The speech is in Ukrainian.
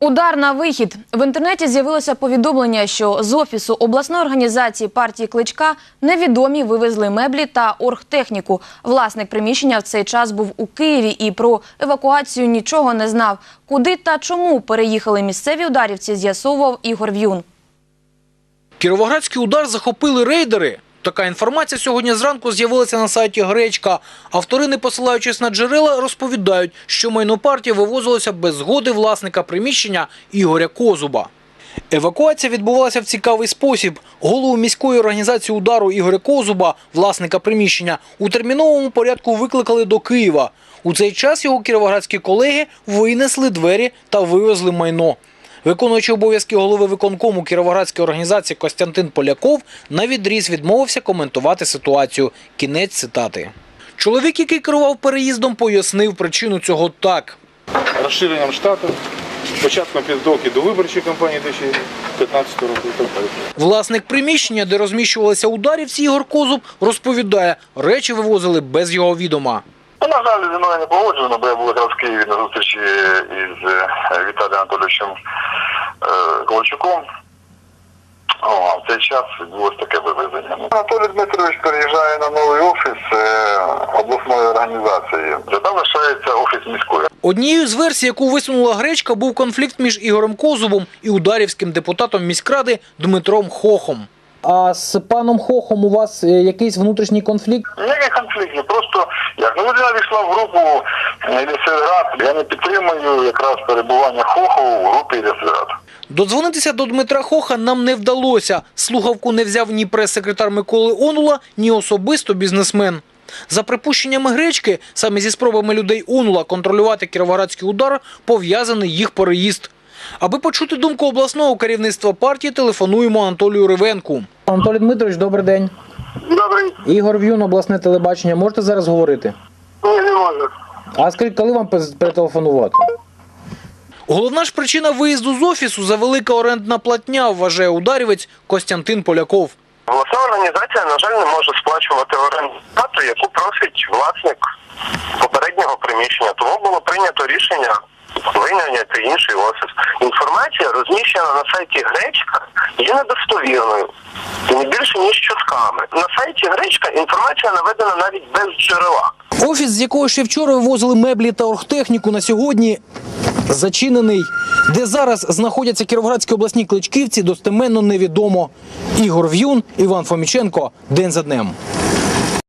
Удар на вихід в інтернеті з'явилося повідомлення, що з офісу обласної організації партії Кличка невідомі вивезли меблі та оргтехніку. Власник приміщення в цей час був у Києві і про евакуацію нічого не знав. Куди та чому переїхали місцеві ударівці, з'ясовував Ігор В'юн. Кіровоградський удар захопили рейдери. Така інформація сьогодні зранку з'явилася на сайті Гречка. Автори, не посилаючись на джерела, розповідають, що майно партії вивозилося без згоди власника приміщення Ігоря Козуба. Евакуація відбувалася в цікавий спосіб. Голову міської організації удару Ігоря Козуба, власника приміщення, у терміновому порядку викликали до Києва. У цей час його кіровоградські колеги винесли двері та вивезли майно. Виконуючий обов'язки голови виконкому Кіровоградської організації Костянтин Поляков на відріз відмовився коментувати ситуацію. Кінець цитати. Чоловік, який керував переїздом, пояснив причину цього так. розширенням штату, початком підготовки до виборчої кампанії 2015 року. Власник приміщення, де розміщувалися ударівці Ігор Козуб, розповідає, речі вивозили без його відома. Ну, на жаль, зі мною не погоджено, бо я був якраз в Києві на зустрічі із е, Віталієм Анатолійовичем е, Ковальчуком. О, а в цей час відбулося таке вивезення. Анатолій Дмитрович переїжджає на новий офіс е, обласної організації. Там лишається офіс міської. Однією з версій, яку висунула гречка, був конфлікт між Ігорем Козубом і ударівським депутатом міськради Дмитром Хохом. А з паном Хохом у вас е, якийсь внутрішній конфлікт? Ніяких конфліктів, просто як ну людина війшла в групу е, Лісельград, я не підтримую якраз перебування Хоху в групі Лісельград. Додзвонитися до Дмитра Хоха нам не вдалося. Слухавку не взяв ні прес-секретар Миколи Онула, ні особисто бізнесмен. За припущеннями гречки, саме зі спробами людей Онула контролювати кіровоградський удар, пов'язаний їх переїзд. Аби почути думку обласного керівництва партії, телефонуємо Анатолію Ривенку. Анатолій Дмитрович, добрий день. Добрий, Ігор В'юн, обласне телебачення. Можете зараз говорити? ні, не можу. А скажіть, коли вам перетелефонувати? Головна ж причина виїзду з офісу за велика орендна платня, вважає ударівець Костянтин Поляков. Власна організація, на жаль, не може сплачувати оренду плату, яку просить власник попереднього приміщення. Тому було прийнято рішення виняти інший офіс. Інформація, розміщена на сайті Гречка, є недостовірною. Не більше ніж чутками. На сайті Гречка інформація наведена навіть без джерела. Офіс, з якого ще вчора вивозили меблі та оргтехніку, на сьогодні зачинений. Де зараз знаходяться кіровоградські обласні кличківці, достеменно невідомо. Ігор В'юн, Іван Фоміченко. День за днем.